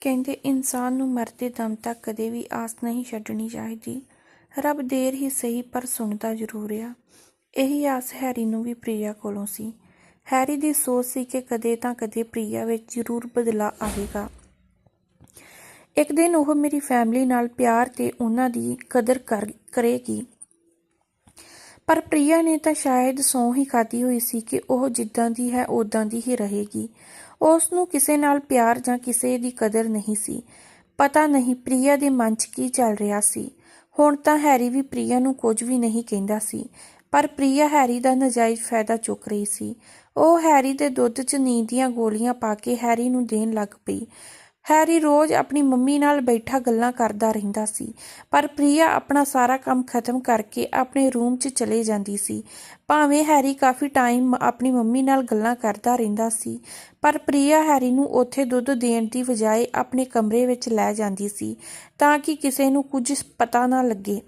ਕਹਿੰਦੇ, ਇਨਸਾਨ ਨੂੰ ਮਰਦੇ ਦਮ ਤੱਕ ਕਦੇ ਵੀ ਆਸ ਨਹੀਂ ਛੱਡਣੀ ਚਾਹੀਦੀ। ਰੱਬ ਦੇਰ ਹੀ ਸਹੀ ਪਰ ਸੁਣਦਾ ਜ਼ਰੂਰ ਆ। ਇਹੀ ਆਸ ਹੈਰੀ ਨੂੰ ਵੀ ਪ੍ਰਿਆ ਕੋਲੋਂ ਸੀ। ਹੈਰੀ ਦੀ ਸੋਚ ਸੀ ਕਿ ਕਦੇ ਤਾਂ ਕਦੇ ਪ੍ਰਿਆ ਵਿੱਚ ਜ਼ਰੂਰ ਬਦਲਾ ਆਵੇਗਾ। ਇੱਕ ਦਿਨ ਉਹ ਮੇਰੀ ਫੈਮਿਲੀ ਨਾਲ ਪਿਆਰ ਤੇ ਉਹਨਾਂ ਦੀ ਕਦਰ ਕਰ- ਕਰੇਗੀ। ਪਰ ਪ੍ਰਿਆ ਨੇ ਤਾਂ ਸ਼ਾਇਦ ਸੌਂ ਹੀ ਖਾਦੀ ਹੋਈ ਸੀ ਕਿ ਉਹ ਜਿੱਦਾਂ ਦੀ ਹੈ ਉਦਾਂ ਦੀ ਹੀ ਰਹੇਗੀ। ਉਸ ਨੂੰ ਕਿਸੇ ਨਾਲ ਪਿਆਰ ਜਾਂ ਕਿਸੇ ਦੀ ਕਦਰ ਨਹੀਂ ਸੀ। ਪਤਾ ਨਹੀਂ ਪ੍ਰਿਆ ਦੇ ਮਨ 'ਚ ਕੀ ਚੱਲ ਰਿਹਾ ਸੀ। ਹੁਣ ਤਾਂ ਹੈਰੀ ਵੀ ਪ੍ਰਿਆ ਨੂੰ ਕੁਝ ਵੀ ਨਹੀਂ ਕਹਿੰਦਾ ਸੀ, ਪਰ ਪ੍ਰਿਆ ਹੈਰੀ ਦਾ ਨਜਾਇਜ਼ ਫਾਇਦਾ ਚੁੱਕ ਰਹੀ ਸੀ। ਉਹ ਹੈਰੀ ਦੇ ਦੁੱਧ 'ਚ ਨੀਂਦ ਦੀਆਂ ਗੋਲੀਆਂ ਪਾ ਕੇ ਹੈਰੀ ਨੂੰ ਦੇਣ ਲੱਗ ਪਈ। ਹੈਰੀ ਰੋਜ਼ ਆਪਣੀ ਮੰਮੀ ਨਾਲ ਬੈਠਾ ਗੱਲਾਂ ਕਰਦਾ ਰਹਿੰਦਾ ਸੀ, ਪਰ ਪ੍ਰਿਆ ਆਪਣਾ ਸਾਰਾ ਕੰਮ ਖਤਮ ਕਰਕੇ ਆਪਣੇ ਰੂਮ 'ਚ ਚਲੇ ਜਾਂਦੀ ਸੀ। ਭਾਵੇਂ ਹੈਰੀ ਕਾਫੀ ਟਾਈਮ ਆਪਣੀ ਮੰਮੀ ਨਾਲ ਗੱਲਾਂ ਕਰਦਾ ਰਹਿੰਦਾ ਸੀ, ਪਰ ਪ੍ਰਿਆ ਹੈਰੀ ਨੂੰ ਉੱਥੇ ਦੁੱਧ ਦੇਣ ਦੀ ਬਜਾਏ ਆਪਣੇ ਕਮਰੇ ਵਿੱਚ ਲੈ ਜਾਂਦੀ ਸੀ, ਤਾਂ ਕਿ ਕਿਸੇ ਨੂੰ ਕੁਝ ਪਤਾ ਨਾ ਲੱਗੇ।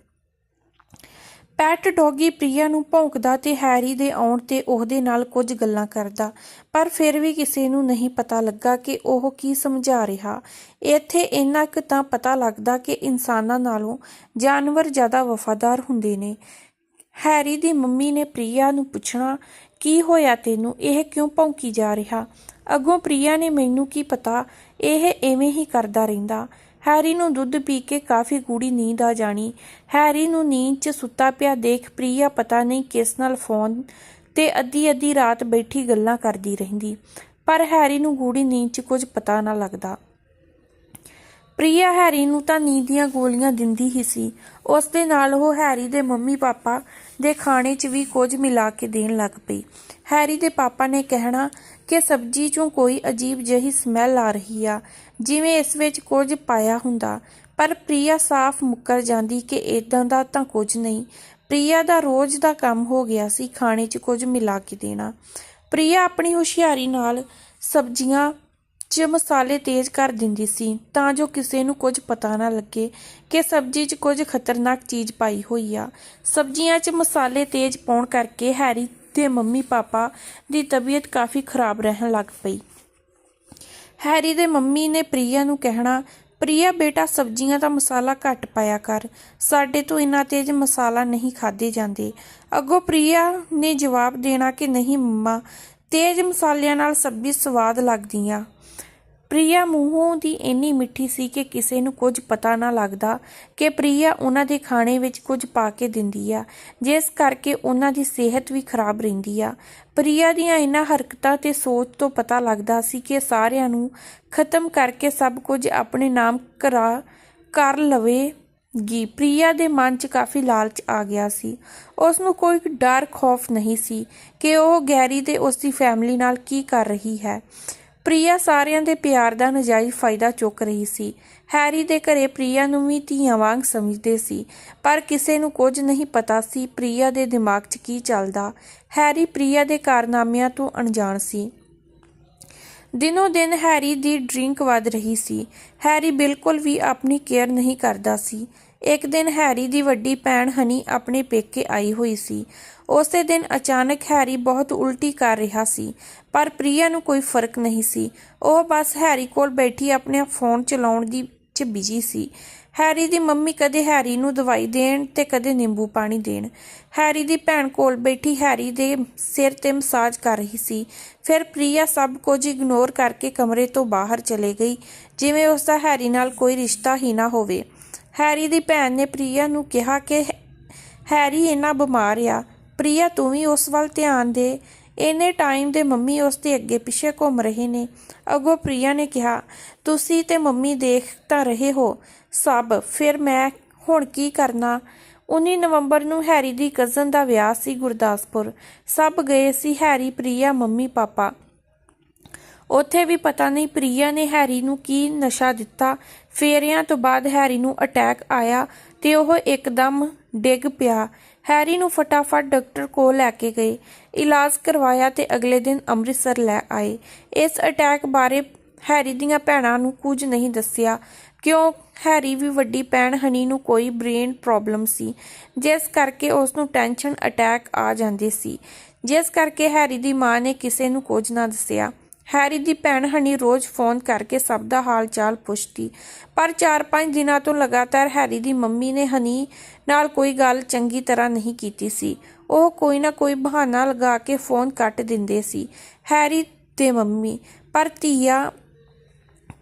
ਪੈਟ ਡੌਗੀ ਪ੍ਰਿਆ ਨੂੰ ਭੌਂਕਦਾ ਤੇ ਹੈਰੀ ਦੇ ਆਉਣ ਤੇ ਉਹਦੇ ਨਾਲ ਕੁਝ ਗੱਲਾਂ ਕਰਦਾ, ਪਰ ਫਿਰ ਵੀ ਕਿਸੇ ਨੂੰ ਨਹੀਂ ਪਤਾ ਲੱਗਾ ਕਿ ਉਹ ਕੀ ਸਮਝਾ ਰਿਹਾ। ਇੱਥੇ ਇੰਨਾ ਕੁ ਤਾਂ ਪਤਾ ਲੱਗਦਾ ਕਿ ਇਨਸਾਨਾਂ ਨਾਲੋਂ ਜਾਨਵਰ ਜ਼ਿਆਦਾ ਵਫਾਦਾਰ ਹੁੰਦੇ ਨੇ। ਹੈਰੀ ਦੀ ਮੰਮੀ ਨੇ ਪ੍ਰਿਆ ਨੂੰ ਪੁੱਛਣਾ, ਕੀ ਹੋਇਆ ਤੈਨੂੰ? ਇਹ ਕਿਉਂ ਭੌਂਕੀ ਜਾ ਰਿਹਾ? ਅੱਗੋਂ ਪ੍ਰਿਆ ਨੇ ਮੈਨੂੰ ਕੀ ਪਤਾ? ਇਹ ਐਵੇਂ ਹੀ ਕਰਦਾ ਰਹਿੰਦਾ। ਹੈਰੀ ਨੂੰ ਦੁੱਧ ਪੀ ਕੇ ਕਾਫੀ ਗੂੜੀ ਨੀਂਦ ਆ ਜਾਣੀ। ਹੈਰੀ ਨੂੰ ਨੀਂਦ 'ਚ ਸੁੱਤਾ ਪਿਆ ਦੇਖ ਪ੍ਰੀਆ ਪਤਾ ਨਹੀਂ ਕਿਸ ਨਾਲ ਫੋਨ ਤੇ ਅੱਧੀ ਅੱਧੀ ਰਾਤ ਬੈਠੀ ਗੱਲਾਂ ਕਰਦੀ ਰਹਿੰਦੀ, ਪਰ ਹੈਰੀ ਨੂੰ ਗੂੜੀ ਨੀਂਦ 'ਚ ਕੁਝ ਪਤਾ ਨਾ ਲੱਗਦਾ। ਪ੍ਰੀਆ ਹੈਰੀ ਨੂੰ ਤਾਂ ਨੀਂਦ ਦੀਆਂ ਗੋਲੀਆਂ ਦਿੰਦੀ ਹੀ ਸੀ। ਉਸ ਦੇ ਨਾਲ ਉਹ ਹੈਰੀ ਦੇ ਮੰਮੀ ਪਾਪਾ ਦੇ ਖਾਣੇ 'ਚ ਵੀ ਕੁਝ ਮਿਲਾ ਕੇ ਦੇਣ ਲੱਗ ਪਈ। ਹੈਰੀ ਦੇ ਪਾਪਾ ਨੇ ਕਹਿਣਾ ਕਿ ਸਬਜ਼ੀ 'ਚੋਂ ਕੋਈ ਅਜੀਬ ਜਿਹੀ ਸਮੈਲ ਆ ਰਹੀ ਆ। ਜਿਵੇਂ ਇਸ ਵਿੱਚ ਕੁਝ ਪਾਇਆ ਹੁੰਦਾ। ਪਰ ਪ੍ਰਿਆ ਸਾਫ਼ ਮੁੱਕਰ ਜਾਂਦੀ ਕਿ ਇਦਾਂ ਦਾ ਤਾਂ ਕੁਝ ਨਹੀਂ। ਪ੍ਰਿਆ ਦਾ ਰੋਜ਼ ਦਾ ਕੰਮ ਹੋ ਗਿਆ ਸੀ, ਖਾਣੇ 'ਚ ਕੁਝ ਮਿਲਾ ਕੇ ਦੇਣਾ। ਪ੍ਰਿਆ ਆਪਣੀ ਹੁਸ਼ਿਆਰੀ ਨਾਲ ਸਬਜ਼ੀਆਂ 'ਚ ਮਸਾਲੇ ਤੇਜ਼ ਕਰ ਦਿੰਦੀ ਸੀ, ਤਾਂ ਜੋ ਕਿਸੇ ਨੂੰ ਕੁਝ ਪਤਾ ਨਾ ਲੱਗੇ ਕਿ ਸਬਜ਼ੀ 'ਚ ਕੁਝ ਖਤਰਨਾਕ ਚੀਜ਼ ਪਾਈ ਹੋਈ ਆ। ਸਬਜ਼ੀਆਂ 'ਚ ਮਸਾਲੇ ਤੇਜ਼ ਪਾਉਣ ਕਰਕੇ ਹੈਰੀ ਤੇ ਮੰਮੀ ਪਾਪਾ ਦੀ ਤਬੀਅਤ ਕਾਫੀ ਖਰਾਬ ਰਹਿਣ ਲੱਗ ਪਈ। ਹੈਰੀ ਦੇ ਮੰਮੀ ਨੇ ਪ੍ਰੀਆ ਨੂੰ ਕਹਿਣਾ, ਪ੍ਰਿਆ ਬੇਟਾ, ਸਬਜ਼ੀਆਂ ਦਾ ਮਸਾਲਾ ਘੱਟ ਪਾਇਆ ਕਰ। ਸਾਡੇ ਤੋਂ ਇੰਨਾ ਤੇਜ਼ ਮਸਾਲਾ ਨਹੀਂ ਖਾਦੇ ਜਾਂਦੇ। ਅੱਗੋਂ ਪ੍ਰਿਆ ਨੇ ਜਵਾਬ ਦੇਣਾ ਕਿ ਨਹੀਂ ਮੰਮਾ, ਤੇਜ਼ ਮਸਾਲਿਆਂ ਨਾਲ ਸਬਜ਼ੀ ਸਵਾਦ ਲੱਗਦੀ ਆ ਪ੍ਰਿਆ ਮੂੰਹੋਂ ਦੀ ਇੰਨੀ ਮਿੱਠੀ ਸੀ ਕਿ ਕਿਸੇ ਨੂੰ ਕੁਝ ਪਤਾ ਨਾ ਲੱਗਦਾ ਕਿ ਪ੍ਰਿਆ ਉਹਨਾਂ ਦੇ ਖਾਣੇ ਵਿੱਚ ਕੁਝ ਪਾ ਕੇ ਦਿੰਦੀ ਆ, ਜਿਸ ਕਰਕੇ ਉਹਨਾਂ ਦੀ ਸਿਹਤ ਵੀ ਖਰਾਬ ਰਹਿੰਦੀ ਆ। ਪ੍ਰਿਆ ਦੀਆਂ ਇਹਨਾਂ ਹਰਕਤਾਂ ਤੇ ਸੋਚ ਤੋਂ ਪਤਾ ਲੱਗਦਾ ਸੀ ਕਿ ਸਾਰਿਆਂ ਨੂੰ ਖਤਮ ਕਰਕੇ ਸਭ ਕੁਝ ਆਪਣੇ ਨਾਮ ਕਰਾ, ਕਰ ਲਵੇਗੀ। ਪ੍ਰਿਆ ਦੇ ਮਨ 'ਚ ਕਾਫੀ ਲਾਲਚ ਆ ਗਿਆ ਸੀ। ਉਸ ਨੂੰ ਕੋਈ ਡਰ, ਖੌਫ ਨਹੀਂ ਸੀ ਕਿ ਉਹ ਗੈਰੀ ਤੇ ਉਸ ਦੀ ਫੈਮਿਲੀ ਨਾਲ ਕੀ ਕਰ ਰਹੀ ਹੈ। ਪ੍ਰਿਆ ਸਾਰਿਆਂ ਦੇ ਪਿਆਰ ਦਾ ਨਜਾਇਜ਼ ਫਾਇਦਾ ਚੁੱਕ ਰਹੀ ਸੀ। ਹੈਰੀ ਦੇ ਘਰੇ ਪ੍ਰਿਆ ਨੂੰ ਵੀ ਧੀਆਂ ਵਾਂਗ ਸਮਝਦੇ ਸੀ, ਪਰ ਕਿਸੇ ਨੂੰ ਕੁਝ ਨਹੀਂ ਪਤਾ ਸੀ ਪ੍ਰਿਆ ਦੇ ਦਿਮਾਗ 'ਚ ਕੀ ਚੱਲਦਾ। ਹੈਰੀ ਪ੍ਰਿਆ ਦੇ ਕਾਰਨਾਮਿਆਂ ਤੋਂ ਅਣਜਾਣ ਸੀ। ਦਿਨੋ ਦਿਨ ਹੈਰੀ ਦੀ ਡਰਿੰਕ ਵੱਧ ਰਹੀ ਸੀ। ਹੈਰੀ ਬਿਲਕੁਲ ਵੀ ਆਪਣੀ ਕੇਅਰ ਨਹੀਂ ਕਰਦਾ ਸੀ। ਇੱਕ ਦਿਨ ਹੈਰੀ ਦੀ ਵੱਡੀ ਭੈਣ ਹਨੀ ਆਪਣੇ ਪੇਕੇ ਆਈ ਹੋਈ ਸੀ। ਉਸੇ ਦਿਨ ਅਚਾਨਕ ਹੈਰੀ ਬਹੁਤ ਉਲਟੀ ਕਰ ਰਿਹਾ ਸੀ। ਪਰ ਪ੍ਰਿਆ ਨੂੰ ਕੋਈ ਫ਼ਰਕ ਨਹੀਂ ਸੀ। ਉਹ ਬਸ ਹੈਰੀ ਕੋਲ ਬੈਠੀ ਆਪਣੇ ਫੋਨ ਚਲਾਉਣ ਦੀ ਚ ਬਿਜ਼ੀ ਸੀ। ਹੈਰੀ ਦੀ ਮੰਮੀ ਕਦੇ ਹੈਰੀ ਨੂੰ ਦਵਾਈ ਦੇਣ ਤੇ ਕਦੇ ਨਿੰਬੂ ਪਾਣੀ ਦੇਣ। ਹੈਰੀ ਦੀ ਭੈਣ ਕੋਲ ਬੈਠੀ ਹੈਰੀ ਦੇ ਸਿਰ ਤੇ ਮਸਾਜ ਕਰ ਰਹੀ ਸੀ। ਫਿਰ ਪ੍ਰਿਆ ਸਭ ਕੁਝ ਇਗਨੋਰ ਕਰਕੇ ਕਮਰੇ ਤੋਂ ਬਾਹਰ ਚਲੇ ਗਈ, ਜਿਵੇਂ ਉਸ ਦਾ ਹੈਰੀ ਨਾਲ ਕੋਈ ਰਿਸ਼ਤਾ ਹੀ ਨਾ ਹੋਵੇ। ਹੈਰੀ ਦੀ ਭੈਣ ਨੇ ਪ੍ਰਿਆ ਨੂੰ ਕਿਹਾ ਕਿ ਹੈਰੀ ਇੰਨਾ ਬਿਮਾਰ ਆ। ਪ੍ਰਿਆ, ਤੂੰ ਵੀ ਉਸ ਵੱਲ ਧਿਆਨ ਦੇ। ਇੰਨੇ ਟਾਈਮ ਦੇ ਮੰਮੀ ਉਸ ਦੇ ਅੱਗੇ ਪਿੱਛੇ ਘੁੰਮ ਰਹੇ ਨੇ। ਅੱਗੋਂ ਪ੍ਰਿਆ ਨੇ ਕਿਹਾ, ਤੁਸੀਂ ਤੇ ਮੰਮੀ ਦੇਖ ਤਾਂ ਰਹੇ ਹੋ, ਸਭ। ਫਿਰ ਮੈਂ ਹੁਣ ਕੀ ਕਰਨਾ? 19 ਨਵੰਬਰ ਨੂੰ ਹੈਰੀ ਦੀ ਕਜ਼ਨ ਦਾ ਵਿਆਹ ਸੀ ਗੁਰਦਾਸਪੁਰ। ਸਭ ਗਏ ਸੀ ਹੈਰੀ, ਪ੍ਰਿਆ, ਮੰਮੀ, ਪਾਪਾ। ਉੱਥੇ ਵੀ ਪਤਾ ਨਹੀਂ ਪ੍ਰਿਆ ਨੇ ਹੈਰੀ ਨੂੰ ਕੀ ਨਸ਼ਾ ਦਿੱਤਾ। ਫੇਰਿਆਂ ਤੋਂ ਬਾਅਦ ਹੈਰੀ ਨੂੰ ਅਟੈਕ ਆਇਆ ਤੇ ਉਹ ਇੱਕਦਮ ਡਿੱਗ ਪਿਆ। ਹੈਰੀ ਨੂੰ ਫਟਾਫਟ ਡਾਕਟਰ ਕੋਲ ਲੈ ਕੇ ਗਏ ਇਲਾਜ ਕਰਵਾਇਆ ਤੇ ਅਗਲੇ ਦਿਨ ਅੰਮ੍ਰਿਤਸਰ ਲੈ ਆਏ। ਇਸ ਅਟੈਕ ਬਾਰੇ ਹੈਰੀ ਦੀਆਂ ਭੈਣਾਂ ਨੂੰ ਕੁਝ ਨਹੀਂ ਦੱਸਿਆ। ਕਿਉਂ? ਹੈਰੀ ਵੀ ਵੱਡੀ ਭੈਣ, ਹਨੀ ਨੂੰ ਕੋਈ ਬ੍ਰੇਨ ਪ੍ਰੋਬਲਮ ਸੀ। ਜਿਸ ਕਰਕੇ ਉਸ ਨੂੰ ਟੈਨਸ਼ਨ ਅਟੈਕ ਆ ਜਾਂਦੇ ਸੀ। ਜਿਸ ਕਰਕੇ ਹੈਰੀ ਦੀ ਮਾਂ ਨੇ ਕਿਸੇ ਨੂੰ ਕੁਝ ਨਾ ਦੱਸਿਆ। ਹੈਰੀ ਦੀ ਭੈਣ ਹਨੀ ਰੋਜ਼ ਫੋਨ ਕਰਕੇ ਸਭ ਦਾ ਹਾਲ ਚਾਲ ਪੁੱਛਦੀ। ਪਰ 4-5 ਦਿਨਾਂ ਤੋਂ ਲਗਾਤਾਰ ਹੈਰੀ ਦੀ ਮੰਮੀ ਨੇ ਹਨੀ ਨਾਲ ਕੋਈ ਗੱਲ ਚੰਗੀ ਤਰ੍ਹਾਂ ਨਹੀਂ ਕੀਤੀ ਸੀ। ਉਹ ਕੋਈ ਨਾ ਕੋਈ ਬਹਾਨਾ ਲਗਾ ਕੇ ਫੋਨ ਕੱਟ ਦਿੰਦੇ ਸੀ, ਹੈਰੀ ਤੇ ਮੰਮੀ। ਪਰ ਧੀਆ,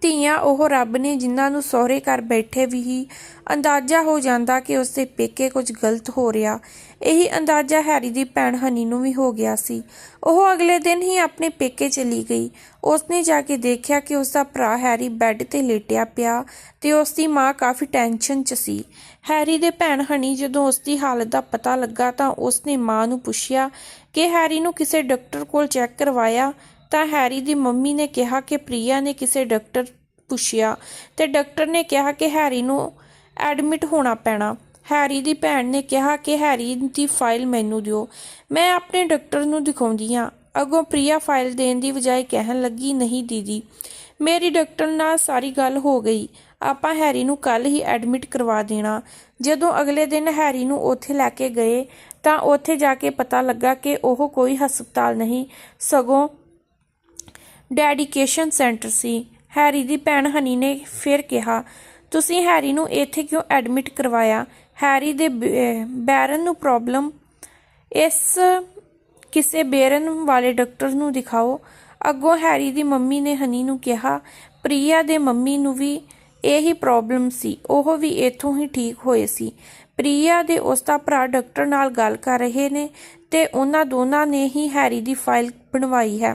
ਧੀਆਂ ਉਹ ਰੱਬ ਨੇ ਜਿਨ੍ਹਾਂ ਨੂੰ ਸਹੁਰੇ ਘਰ ਬੈਠੇ ਵੀ ਹੀ ਅੰਦਾਜ਼ਾ ਹੋ ਜਾਂਦਾ ਕਿ ਉਸਦੇ ਪੇਕੇ ਕੁਝ ਗਲਤ ਹੋ ਰਿਹਾ। ਇਹੀ ਅੰਦਾਜ਼ਾ ਹੈਰੀ ਦੀ ਭੈਣ ਹਨੀ ਨੂੰ ਵੀ ਹੋ ਗਿਆ ਸੀ। ਉਹ ਅਗਲੇ ਦਿਨ ਹੀ ਆਪਣੇ ਪੇਕੇ ਚਲੀ ਗਈ। ਉਸਨੇ ਜਾ ਕੇ ਦੇਖਿਆ ਕਿ ਉਸਦਾ ਭਰਾ ਹੈਰੀ ਬੈੱਡ ਤੇ ਲੇਟਿਆ ਪਿਆ ਤੇ ਉਸਦੀ ਮਾਂ ਕਾਫੀ ਟੈਨਸ਼ਨ 'ਚ ਸੀ। ਹੈਰੀ ਦੇ ਭੈਣ ਹਨੀ ਜਦੋਂ ਉਸਦੀ ਹਾਲਤ ਦਾ ਪਤਾ ਲੱਗਾ ਤਾਂ ਉਸਨੇ ਮਾਂ ਨੂੰ ਪੁੱਛਿਆ ਕਿ ਹੈਰੀ ਨੂੰ ਕਿਸੇ ਡਾਕਟਰ ਕੋਲ ਚੈੱਕ ਕਰਵਾਇਆ? ਤਾਂ ਹੈਰੀ ਦੀ ਮੰਮੀ ਨੇ ਕਿਹਾ ਕਿ ਪ੍ਰੀਆ ਨੇ ਕਿਸੇ ਡਾਕਟਰ ਪੁੱਛਿਆ ਤੇ ਡਾਕਟਰ ਨੇ ਕਿਹਾ ਕਿ ਹੈਰੀ ਨੂੰ ਐਡਮਿਟ ਹੋਣਾ ਪੈਣਾ। ਹੈਰੀ ਦੀ ਭੈਣ ਨੇ ਕਿਹਾ ਕਿ ਹੈਰੀ ਦੀ ਫਾਈਲ ਮੈਨੂੰ ਦਿਓ। ਮੈਂ ਆਪਣੇ ਡਾਕਟਰ ਨੂੰ ਦਿਖਾਉਂਦੀ ਹਾਂ। ਅੱਗੋਂ ਪ੍ਰਿਆ ਫਾਈਲ ਦੇਣ ਦੀ ਬਜਾਏ ਕਹਿਣ ਲੱਗੀ, ਨਹੀਂ ਦੀਦੀ, ਮੇਰੀ ਡਾਕਟਰ ਨਾਲ ਸਾਰੀ ਗੱਲ ਹੋ ਗਈ। ਆਪਾਂ ਹੈਰੀ ਨੂੰ ਕੱਲ ਹੀ ਐਡਮਿਟ ਕਰਵਾ ਦੇਣਾ। ਜਦੋਂ ਅਗਲੇ ਦਿਨ ਹੈਰੀ ਨੂੰ ਉੱਥੇ ਲੈ ਕੇ ਗਏ, ਤਾਂ ਉੱਥੇ ਜਾ ਕੇ ਪਤਾ ਲੱਗਾ ਕਿ ਉਹ ਕੋਈ ਹਸਪਤਾਲ ਨਹੀਂ, ਸਗੋਂ ਡੈਡੀਕੇਸ਼ਨ ਸੈਂਟਰ ਸੀ। ਹੈਰੀ ਦੀ ਭੈਣ ਹਨੀ ਨੇ ਫਿਰ ਕਿਹਾ, ਤੁਸੀਂ ਹੈਰੀ ਨੂੰ ਇੱਥੇ ਕਿਉਂ ਐਡਮਿਟ ਕਰਵਾਇਆ? ਹੈਰੀ ਦੇ ਬ- ਬੈਰਨ ਨੂੰ ਪ੍ਰੋਬਲਮ ਇਸ ਕਿਸੇ ਬੇਰਨ ਵਾਲੇ ਡਾਕਟਰ ਨੂੰ ਦਿਖਾਓ। ਅੱਗੋਂ ਹੈਰੀ ਦੀ ਮੰਮੀ ਨੇ ਹਨੀ ਨੂੰ ਕਿਹਾ, ਪ੍ਰੀਆ ਦੇ ਮੰਮੀ ਨੂੰ ਵੀ ਇਹੀ ਪ੍ਰੋਬਲਮ ਸੀ। ਉਹ ਵੀ ਇੱਥੋਂ ਹੀ ਠੀਕ ਹੋਏ ਸੀ। ਪ੍ਰੀਆ ਦੇ ਉਸਦਾ ਭਰਾ ਡਾਕਟਰ ਨਾਲ ਗੱਲ ਕਰ ਰਹੇ ਨੇ ਤੇ ਉਹਨਾਂ ਦੋਨਾਂ ਨੇ ਹੀ ਹੈਰੀ ਦੀ ਫਾਈਲ ਬਣਵਾਈ ਹੈ।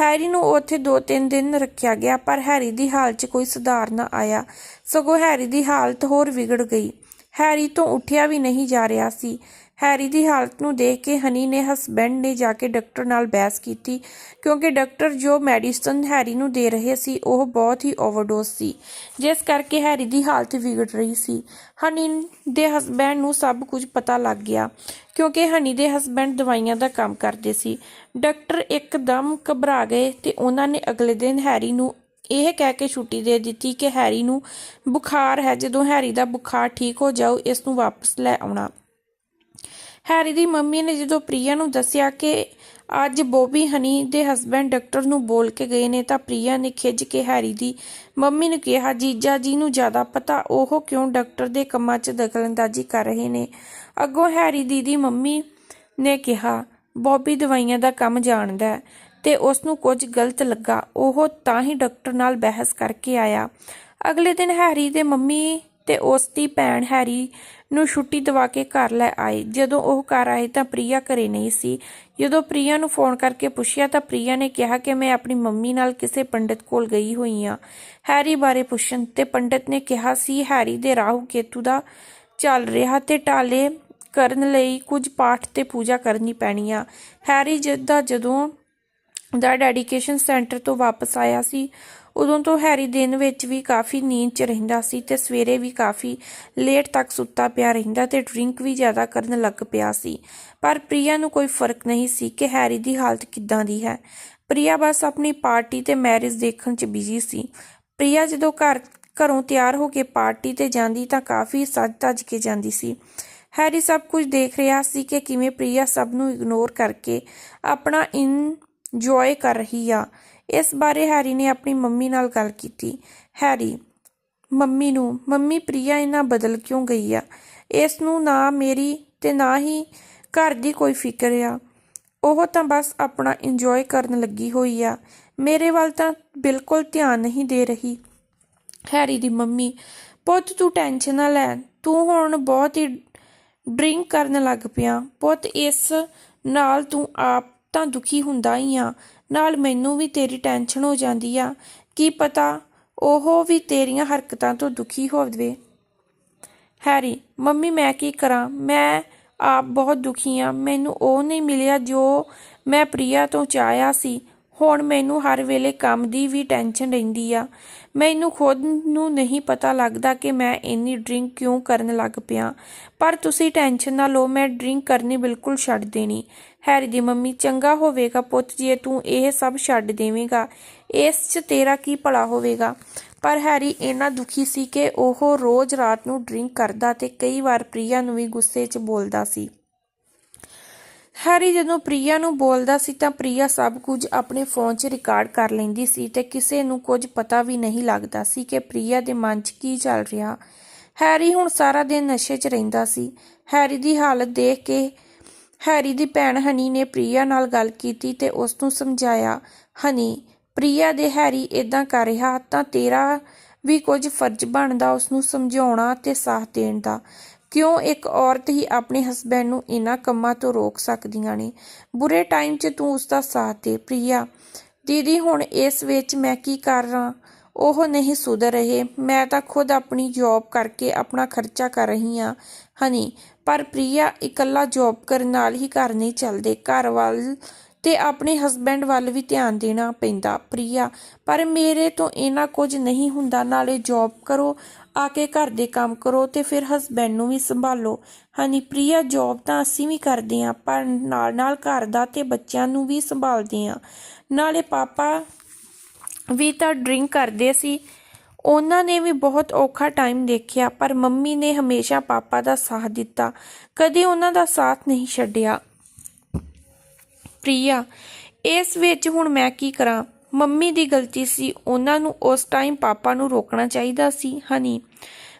ਹੈਰੀ ਨੂੰ ਉੱਥੇ 2-3 ਦਿਨ ਰੱਖਿਆ ਗਿਆ, ਪਰ ਹੈਰੀ ਦੀ ਹਾਲਤ 'ਚ ਕੋਈ ਸੁਧਾਰ ਨਾ ਆਇਆ। ਸਗੋਂ ਹੈਰੀ ਦੀ ਹਾਲਤ ਹੋਰ ਵਿਗੜ ਗਈ। ਹੈਰੀ ਤੋਂ ਉੱਠਿਆ ਵੀ ਨਹੀਂ ਜਾ ਰਿਹਾ ਸੀ। ਹੈਰੀ ਦੀ ਹਾਲਤ ਨੂੰ ਦੇਖ ਕੇ ਹਨੀ ਨੇ ਹਸਬੈਂਡ ਨੇ ਜਾ ਕੇ ਡਾਕਟਰ ਨਾਲ ਬਹਿਸ ਕੀਤੀ, ਕਿਉਂਕਿ ਡਾਕਟਰ ਜੋ ਮੈਡੀਸਨ ਹੈਰੀ ਨੂੰ ਦੇ ਰਹੇ ਸੀ, ਉਹ ਬਹੁਤ ਹੀ ਓਵਰਡੋਜ਼ ਸੀ, ਜਿਸ ਕਰਕੇ ਹੈਰੀ ਦੀ ਹਾਲਤ ਵਿਗੜ ਰਹੀ ਸੀ। ਹਨੀ ਦੇ ਹਸਬੈਂਡ ਨੂੰ ਸਭ ਕੁਝ ਪਤਾ ਲੱਗ ਗਿਆ, ਕਿਉਂਕਿ ਹਨੀ ਦੇ ਹਸਬੈਂਡ ਦਵਾਈਆਂ ਦਾ ਕੰਮ ਕਰਦੇ ਸੀ। ਡਾਕਟਰ ਇੱਕਦਮ ਘਬਰਾ ਗਏ ਤੇ ਉਹਨਾਂ ਨੇ ਅਗਲੇ ਦਿਨ ਹੈਰੀ ਨੂੰ ਇਹ ਕਹਿ ਕੇ ਛੁੱਟੀ ਦੇ ਦਿੱਤੀ ਕਿ ਹੈਰੀ ਨੂੰ ਬੁਖਾਰ ਹੈ। ਜਦੋਂ ਹੈਰੀ ਦਾ ਬੁਖਾਰ ਠੀਕ ਹੋ ਜਾਊ, ਇਸ ਨੂੰ ਵਾਪਸ ਲੈ ਆਉਣਾ। ਹੈਰੀ ਦੀ ਮੰਮੀ ਨੇ ਜਦੋਂ ਪ੍ਰਿਆ ਨੂੰ ਦੱਸਿਆ ਕਿ ਅੱਜ ਬੋਬੀ ਹਨੀ ਦੇ ਹਸਬੰਡ ਡਾਕਟਰ ਨੂੰ ਬੋਲ ਕੇ ਗਏ ਨੇ, ਤਾਂ ਪ੍ਰੀਆ ਨੇ ਖਿੱਝ ਕੇ ਹੈਰੀ ਦੀ ਮੰਮੀ ਨੂੰ ਕਿਹਾ, ਜੀਜਾ ਜੀ ਨੂੰ ਜ਼ਿਆਦਾ ਪਤਾ, ਉਹ ਕਿਉਂ ਡਾਕਟਰ ਦੇ ਕੰਮਾਂ 'ਚ ਦਖਲਅੰਦਾਜ਼ੀ ਕਰ ਰਹੇ ਨੇ? ਅੱਗੋਂ ਹੈਰੀ ਦੀ ਦੀ ਮੰਮੀ ਨੇ ਕਿਹਾ, ਬੋਬੀ ਦਵਾਈਆਂ ਦਾ ਕੰਮ ਜਾਣਦਾ ਹੈ। ਤੇ ਉਸ ਨੂੰ ਕੁਝ ਗਲਤ ਲੱਗਾ। ਉਹ ਤਾਂ ਹੀ ਡਾਕਟਰ ਨਾਲ ਬਹਿਸ ਕਰਕੇ ਆਇਆ। ਅਗਲੇ ਦਿਨ ਹੈਰੀ ਦੇ ਮੰਮੀ ਤੇ ਉਸ ਦੀ ਭੈਣ ਹੈਰੀ ਨੂੰ ਛੁੱਟੀ ਦਵਾ ਕੇ ਘਰ ਲੈ ਆਏ। ਜਦੋਂ ਉਹ ਘਰ ਆਏ ਤਾਂ ਪ੍ਰਿਆ ਘਰੇ ਨਹੀਂ ਸੀ। ਜਦੋਂ ਪ੍ਰਿਆ ਨੂੰ ਫੋਨ ਕਰਕੇ ਪੁੱਛਿਆ ਤਾਂ ਪ੍ਰਿਆ ਨੇ ਕਿਹਾ ਕਿ ਮੈਂ ਆਪਣੀ ਮੰਮੀ ਨਾਲ ਕਿਸੇ ਪੰਡਿਤ ਕੋਲ ਗਈ ਹੋਈ ਹਾਂ। ਹੈਰੀ ਬਾਰੇ ਪੁੱਛਣ ਤੇ ਪੰਡਿਤ ਨੇ ਕਿਹਾ, ਸੀ ਹੈਰੀ ਦੇ ਰਾਹੂ ਕੇਤੂ ਦਾ ਚੱਲ ਰਿਹਾ ਤੇ ਟਾਲੇ ਕਰਨ ਲਈ ਕੁਝ ਪਾਠ ਤੇ ਪੂਜਾ ਕਰਨੀ ਪੈਣੀ ਆ। ਹੈਰੀ ਜਦ ਦਾ ਜਦੋਂ ਦਾ ਡੈਡੀਕੇਸ਼ਨ ਸੈਂਟਰ ਤੋਂ ਵਾਪਸ ਆਇਆ ਸੀ। ਉਦੋਂ ਤੋਂ ਹੈਰੀ ਦਿਨ ਵਿੱਚ ਵੀ ਕਾਫੀ ਨੀਂਦ 'ਚ ਰਹਿੰਦਾ ਸੀ ਤੇ ਸਵੇਰੇ ਵੀ ਕਾਫੀ ਲੇਟ ਤੱਕ ਸੁੱਤਾ ਪਿਆ ਰਹਿੰਦਾ ਤੇ ਡਰਿੰਕ ਵੀ ਜ਼ਿਆਦਾ ਕਰਨ ਲੱਗ ਪਿਆ ਸੀ। ਪਰ ਪ੍ਰਿਆ ਨੂੰ ਕੋਈ ਫ਼ਰਕ ਨਹੀਂ ਸੀ ਕਿ ਹੈਰੀ ਦੀ ਹਾਲਤ ਕਿੱਦਾਂ ਦੀ ਹੈ। ਪ੍ਰਿਆ ਬਸ ਆਪਣੀ ਪਾਰਟੀ ਤੇ ਮੈਰਿਜ ਦੇਖਣ 'ਚ ਬਿਜ਼ੀ ਸੀ। ਪ੍ਰਿਆ ਜਦੋਂ ਘਰ, ਘਰੋਂ ਤਿਆਰ ਹੋ ਕੇ ਪਾਰਟੀ ਤੇ ਜਾਂਦੀ ਤਾਂ ਕਾਫੀ ਸੱਜ-ਧੱਜ ਕੇ ਜਾਂਦੀ ਸੀ। ਹੈਰੀ ਸਭ ਕੁਝ ਦੇਖ ਰਿਹਾ ਸੀ ਕਿ ਕਿਵੇਂ ਪ੍ਰਿਆ ਸਭ ਨੂੰ ਇਗਨੋਰ ਕਰਕੇ ਆਪਣਾ ਇਨ ਇੰਜੋਏ ਕਰ ਰਹੀ ਆ। ਇਸ ਬਾਰੇ ਹੈਰੀ ਨੇ ਆਪਣੀ ਮੰਮੀ ਨਾਲ ਗੱਲ ਕੀਤੀ। ਹੈਰੀ, ਮੰਮੀ ਨੂੰ, ਮੰਮੀ ਪ੍ਰਿਆ ਇੰਨਾ ਬਦਲ ਕਿਉਂ ਗਈ ਆ? ਇਸ ਨੂੰ ਨਾ ਮੇਰੀ ਤੇ ਨਾ ਹੀ ਘਰ ਦੀ ਕੋਈ ਫਿਕਰ ਆ। ਉਹ ਤਾਂ ਬਸ ਆਪਣਾ ਇੰਜੋਏ ਕਰਨ ਲੱਗੀ ਹੋਈ ਆ। ਮੇਰੇ ਵੱਲ ਤਾਂ ਬਿਲਕੁਲ ਧਿਆਨ ਨਹੀਂ ਦੇ ਰਹੀ। ਹੈਰੀ ਦੀ ਮੰਮੀ, ਪੁੱਤ ਤੂੰ ਟੈਨਸ਼ਨ ਨਾ ਲੈ। ਤੂੰ ਹੁਣ ਬਹੁਤ ਹੀ ਡਰਿੰਕ ਕਰਨ ਲੱਗ ਪਿਆ। ਪੁੱਤ, ਇਸ ਨਾਲ ਤੂੰ ਆਪ ਤਾਂ ਦੁਖੀ ਹੁੰਦਾ ਹੀ ਆ। ਨਾਲ ਮੈਨੂੰ ਵੀ ਤੇਰੀ ਟੈਨਸ਼ਨ ਹੋ ਜਾਂਦੀ ਆ। ਕੀ ਪਤਾ ਉਹ ਵੀ ਤੇਰੀਆਂ ਹਰਕਤਾਂ ਤੋਂ ਦੁਖੀ ਹੋਵੇ। ਹੈਰੀ, ਮੰਮੀ ਮੈਂ ਕੀ ਕਰਾਂ? ਮੈਂ ਆਪ ਬਹੁਤ ਦੁਖੀ ਆ। ਮੈਨੂੰ ਉਹ ਨਹੀਂ ਮਿਲਿਆ ਜੋ ਮੈਂ ਪ੍ਰਿਆ ਤੋਂ ਚਾਹਿਆ ਸੀ। ਹੁਣ ਮੈਨੂੰ ਹਰ ਵੇਲੇ ਕੰਮ ਦੀ ਵੀ ਟੈਨਸ਼ਨ ਰਹਿੰਦੀ ਆ। ਮੈਨੂੰ ਖੁਦ ਨੂੰ ਨਹੀਂ ਪਤਾ ਲੱਗਦਾ ਕਿ ਮੈਂ ਇੰਨੀ ਡਰਿੰਕ ਕਿਉਂ ਕਰਨ ਲੱਗ ਪਿਆ। ਪਰ ਤੁਸੀਂ ਟੈਨਸ਼ਨ ਨਾ ਲਓ, ਮੈਂ ਡਰਿੰਕ ਕਰਨੀ ਬਿਲਕੁਲ ਛੱਡ ਦੇਣੀ। ਹੈਰੀ ਦੀ ਮੰਮੀ, ਚੰਗਾ ਹੋਵੇਗਾ ਪੁੱਤ ਜੇ ਤੂੰ ਇਹ ਸਭ ਛੱਡ ਦੇਵੇਂਗਾ। ਇਸ 'ਚ ਤੇਰਾ ਕੀ ਭਲਾ ਹੋਵੇਗਾ? ਪਰ ਹੈਰੀ ਇੰਨਾ ਦੁਖੀ ਸੀ ਕਿ ਉਹ ਰੋਜ਼ ਰਾਤ ਨੂੰ ਡਰਿੰਕ ਕਰਦਾ ਤੇ ਕਈ ਵਾਰ ਪ੍ਰੀਆ ਨੂੰ ਵੀ ਗੁੱਸੇ 'ਚ ਬੋਲਦਾ ਸੀ। ਹੈਰੀ ਜਦੋਂ ਪ੍ਰੀਆ ਨੂੰ ਬੋਲਦਾ ਸੀ ਤਾਂ ਪ੍ਰੀਆ ਸਭ ਕੁਝ ਆਪਣੇ ਫੋਨ 'ਚ ਰਿਕਾਰਡ ਕਰ ਲੈਂਦੀ ਸੀ ਤੇ ਕਿਸੇ ਨੂੰ ਕੁਝ ਪਤਾ ਵੀ ਨਹੀਂ ਲੱਗਦਾ ਸੀ ਕਿ ਪ੍ਰੀਆ ਦੇ ਮਨ 'ਚ ਕੀ ਚੱਲ ਰਿਹਾ। ਹੈਰੀ ਹੁਣ ਸਾਰਾ ਦਿਨ ਨਸ਼ੇ 'ਚ ਰਹਿੰਦਾ ਸੀ। ਹੈਰੀ ਦੀ ਹਾਲਤ ਦੇਖ ਕੇ ਹੈਰੀ ਦੀ ਭੈਣ ਹਨੀ ਨੇ ਪ੍ਰੀਆ ਨਾਲ ਗੱਲ ਕੀਤੀ ਤੇ ਉਸ ਨੂੰ ਸਮਝਾਇਆ, ਹਨੀ, ਪ੍ਰੀਆ ਦੇ ਹੈਰੀ ਇਦਾਂ ਕਰ ਰਿਹਾ ਤਾਂ ਤੇਰਾ ਵੀ ਕੁਝ ਫਰਜ਼ ਬਣਦਾ ਉਸ ਨੂੰ ਸਮਝਾਉਣਾ ਤੇ ਸਾਥ ਦੇਣ ਦਾ। ਕਿਉਂ ਇੱਕ ਔਰਤ ਹੀ ਆਪਣੇ ਹਸਬੰਡ ਨੂੰ ਇਹਨਾਂ ਕੰਮਾਂ ਤੋਂ ਰੋਕ ਸਕਦੀਆਂ ਨੇ? ਬੁਰੇ ਟਾਈਮ 'ਚ ਤੂੰ ਉਸ ਦਾ ਸਾਥ ਦੇ, ਪ੍ਰੀਆ। ਦੀਦੀ, ਹੁਣ ਇਸ ਵਿੱਚ ਮੈਂ ਕੀ ਕਰਾਂ ਉਹ ਨਹੀਂ ਸੁਧਰ ਰਹੇ। ਮੈਂ ਤਾਂ ਖੁਦ ਆਪਣੀ ਜੌਬ ਕਰਕੇ ਆਪਣਾ ਖਰਚਾ ਕਰ ਰਹੀ ਹਾਂ। ਹਨੀ ਪਰ ਪ੍ਰਿਆ ਇਕੱਲਾ ਜੌਬ ਕਰਨ ਨਾਲ ਹੀ ਘਰ ਨਹੀਂ ਚੱਲਦੇ। ਘਰ ਵੱਲ ਤੇ ਆਪਣੇ ਹਸਬੰਡ ਵੱਲ ਵੀ ਧਿਆਨ ਦੇਣਾ ਪੈਂਦਾ ਪ੍ਰਿਆ। ਪਰ ਮੇਰੇ ਤੋਂ ਇਹਨਾਂ ਕੁਝ ਨਹੀਂ ਹੁੰਦਾ। ਨਾਲੇ ਜੌਬ ਕਰੋ, ਆ ਕੇ ਘਰ ਦੇ ਕੰਮ ਕਰੋ ਤੇ ਫਿਰ ਹਸਬੰਡ ਨੂੰ ਵੀ ਸੰਭਾਲੋ। ਹਨੀ, ਪ੍ਰਿਆ ਜੌਬ ਤਾਂ ਅਸੀਂ ਵੀ ਕਰਦੇ ਆਂ ਪਰ ਨਾਲ ਨਾਲ ਘਰ ਦਾ ਤੇ ਬੱਚਿਆਂ ਨੂੰ ਵੀ ਸੰਭਾਲਦੇ ਆਂ ਨਾਲੇ ਪਾਪਾ ਵੀ ਤਾਂ ਡਰਿੰਕ ਕਰਦੇ ਸੀ। ਉਹਨਾਂ ਨੇ ਵੀ ਬਹੁਤ ਔਖਾ ਟਾਈਮ ਦੇਖਿਆ, ਪਰ ਮੰਮੀ ਨੇ ਹਮੇਸ਼ਾ ਪਾਪਾ ਦਾ ਸਾਥ ਦਿੱਤਾ। ਕਦੇ ਉਹਨਾਂ ਦਾ ਸਾਥ ਨਹੀਂ ਛੱਡਿਆ। ਪ੍ਰਿਆ, ਇਸ ਵਿੱਚ ਹੁਣ ਮੈਂ ਕੀ ਕਰਾਂ? ਮੰਮੀ ਦੀ ਗਲਤੀ ਸੀ, ਉਹਨਾਂ ਨੂੰ ਉਸ ਟਾਈਮ ਪਾਪਾ ਨੂੰ ਰੋਕਣਾ ਚਾਹੀਦਾ ਸੀ। ਹਨੀ,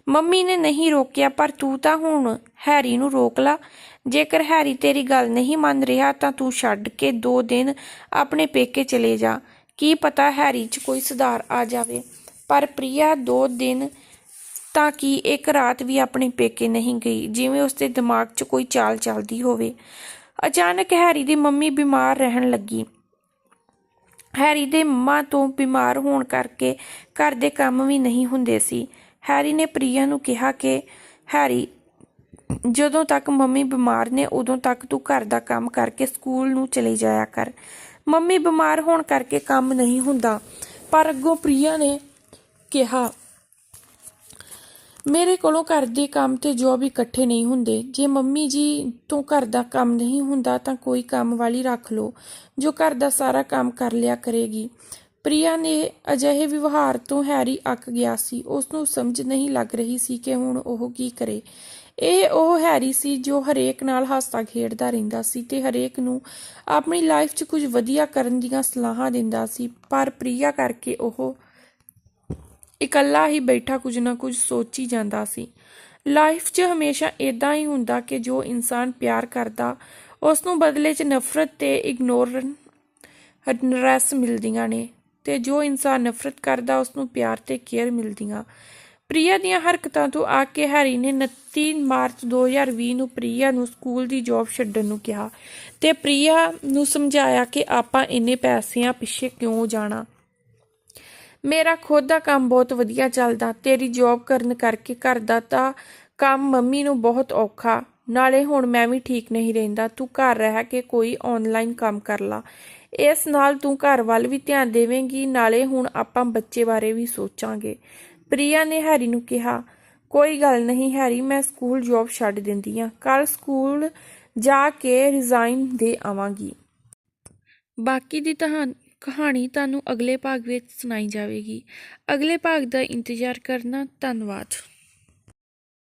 ਮੰਮੀ ਨੇ ਨਹੀਂ ਰੋਕਿਆ, ਪਰ ਤੂੰ ਤਾਂ ਹੁਣ ਹੈਰੀ ਨੂੰ ਰੋਕ ਲਾ। ਜੇਕਰ ਹੈਰੀ ਤੇਰੀ ਗੱਲ ਨਹੀਂ ਮੰਨ ਰਿਹਾ, ਤਾਂ ਤੂੰ ਛੱਡ ਕੇ ਦੋ ਦਿਨ ਆਪਣੇ ਪੇਕੇ ਚਲੇ ਜਾ। ਕੀ ਪਤਾ ਹੈਰੀ 'ਚ ਕੋਈ ਸੁਧਾਰ ਆ ਜਾਵੇ। ਪਰ ਪ੍ਰਿਆ ਦੋ ਦਿਨ ਤਾਂ ਕਿ ਇੱਕ ਰਾਤ ਵੀ ਆਪਣੇ ਪੇਕੇ ਨਹੀਂ ਗਈ, ਜਿਵੇਂ ਉਸਦੇ ਦਿਮਾਗ 'ਚ ਕੋਈ ਚਾਲ ਚੱਲਦੀ ਹੋਵੇ। ਅਚਾਨਕ ਹੈਰੀ ਦੀ ਮੰਮੀ ਬਿਮਾਰ ਰਹਿਣ ਲੱਗੀ। ਹੈਰੀ ਦੇ ਮੰਮਾ ਤੋਂ ਬਿਮਾਰ ਹੋਣ ਕਰਕੇ ਘਰ ਦੇ ਕੰਮ ਵੀ ਨਹੀਂ ਹੁੰਦੇ ਸੀ। ਹੈਰੀ ਨੇ ਪ੍ਰਿਆ ਨੂੰ ਕਿਹਾ ਕਿ, ਹੈਰੀ, ਜਦੋਂ ਤੱਕ ਮੰਮੀ ਬਿਮਾਰ ਨੇ, ਉਦੋਂ ਤੱਕ ਤੂੰ ਘਰ ਦਾ ਕੰਮ ਕਰਕੇ ਸਕੂਲ ਨੂੰ ਚਲੀ ਜਾਇਆ ਕਰ। ਮੰਮੀ ਬਿਮਾਰ ਹੋਣ ਕਰਕੇ ਕੰਮ ਨਹੀਂ ਹੁੰਦਾ, ਪਰ ਅੱਗੋਂ ਪ੍ਰਿਆ ਨੇ ਕਿਹਾ, ਮੇਰੇ ਕੋਲੋਂ ਘਰ ਦੇ ਕੰਮ ਤੇ ਜੋਬ ਇਕੱਠੇ ਨਹੀਂ ਹੁੰਦੇ। ਜੇ ਮੰਮੀ ਜੀ ਤੋਂ ਘਰ ਦਾ ਕੰਮ ਨਹੀਂ ਹੁੰਦਾ ਤਾਂ ਕੋਈ ਕੰਮ ਵਾਲੀ ਰੱਖ ਲਓ, ਜੋ ਘਰ ਦਾ ਸਾਰਾ ਕੰਮ ਕਰ ਲਿਆ ਕਰੇਗੀ। ਪ੍ਰਿਆ ਨੇ ਅਜਿਹੇ ਵਿਵਹਾਰ ਤੋਂ ਹੈਰੀ ਅੱਕ ਗਿਆ ਸੀ। ਉਸ ਨੂੰ ਸਮਝ ਨਹੀਂ ਲੱਗ ਰਹੀ ਸੀ ਕਿ ਹੁਣ ਉਹ ਕੀ ਕਰੇ। ਇਹ ਉਹ ਹੈਰੀ ਸੀ ਜੋ ਹਰੇਕ ਨਾਲ ਹਾਸਾ ਖੇਡਦਾ ਰਹਿੰਦਾ ਸੀ ਤੇ ਹਰੇਕ ਨੂੰ ਆਪਣੀ ਲਾਈਫ 'ਚ ਕੁਝ ਵਧੀਆ ਕਰਨ ਦੀਆਂ ਸਲਾਹਾਂ ਦਿੰਦਾ ਸੀ। ਪਰ ਪ੍ਰਿਆ ਕਰਕੇ ਉਹ ਇਕੱਲਾ ਹੀ ਬੈਠਾ ਕੁਝ ਨਾ ਕੁਝ ਸੋਚੀ ਜਾਂਦਾ ਸੀ। ਲਾਈਫ 'ਚ ਹਮੇਸ਼ਾ ਇਦਾਂ ਹੀ ਹੁੰਦਾ ਕਿ ਜੋ ਇਨਸਾਨ ਪਿਆਰ ਕਰਦਾ ਉਸ ਨੂੰ ਬਦਲੇ 'ਚ ਨਫ਼ਰਤ ਤੇ ਇਗਨੋਰੈਂਸ ਮਿਲਦੀਆਂ ਨੇ ਤੇ ਜੋ ਇਨਸਾਨ ਨਫ਼ਰਤ ਕਰਦਾ ਉਸ ਨੂੰ ਪਿਆਰ ਤੇ ਕੇਅਰ ਮਿਲਦੀਆਂ। ਪ੍ਰਿਆ ਦੀਆਂ ਹਰਕਤਾਂ ਤੋਂ ਆ ਕੇ ਹੈਰੀ ਨੇ 29 ਮਾਰਚ 2020 ਨੂੰ ਪ੍ਰਿਆ ਨੂੰ ਸਕੂਲ ਦੀ ਜੌਬ ਛੱਡਣ ਨੂੰ ਕਿਹਾ ਤੇ ਪ੍ਰਿਆ ਨੂੰ ਸਮਝਾਇਆ ਕਿ ਆਪਾਂ ਇੰਨੇ ਪੈਸਿਆਂ ਪਿੱਛੇ ਕਿਉਂ ਜਾਣਾ। ਮੇਰਾ ਖੁਦ ਦਾ ਕੰਮ ਬਹੁਤ ਵਧੀਆ ਚੱਲਦਾ, ਤੇਰੀ ਜੌਬ ਕਰਨ ਕਰਕੇ ਘਰ ਦਾ ਤਾਂ ਕੰਮ ਮੰਮੀ ਨੂੰ ਬਹੁਤ ਔਖਾ, ਨਾਲੇ ਹੁਣ ਮੈਂ ਵੀ ਠੀਕ ਨਹੀਂ ਰਹਿੰਦਾ, ਤੂੰ ਘਰ ਰਹਿ ਕੇ ਕੋਈ ਆਨਲਾਈਨ ਕੰਮ ਕਰ ਲਾ। ਇਸ ਨਾਲ ਤੂੰ ਘਰ ਵੱਲ ਵੀ ਧਿਆਨ ਦੇਵੇਂਗੀ, ਨਾਲੇ ਹੁਣ ਆਪਾਂ ਬੱਚੇ ਬਾਰੇ ਵੀ ਸੋਚਾਂਗੇ। ਪ੍ਰਿਆ ਨੇ ਹੈਰੀ ਨੂੰ ਕਿਹਾ, ਕੋਈ ਗੱਲ ਨਹੀਂ ਹੈਰੀ, ਮੈਂ ਸਕੂਲ ਜੌਬ ਛੱਡ ਦਿੰਦੀ ਆ। ਕੱਲ ਸਕੂਲ ਜਾ ਕੇ ਰਿਜ਼ਾਈਨ ਦੇ ਆਵਾਂਗੀ। ਬਾਕੀ ਦੀ ਤੁਹਾਨੂੰ ਕਹਾਣੀ ਤੁਹਾਨੂੰ ਅਗਲੇ ਭਾਗ ਵਿੱਚ ਸੁਣਾਈ ਜਾਵੇਗੀ। ਅਗਲੇ ਭਾਗ ਦਾ ਇੰਤਜ਼ਾਰ ਕਰਨਾ ਧੰਨਵਾਦ।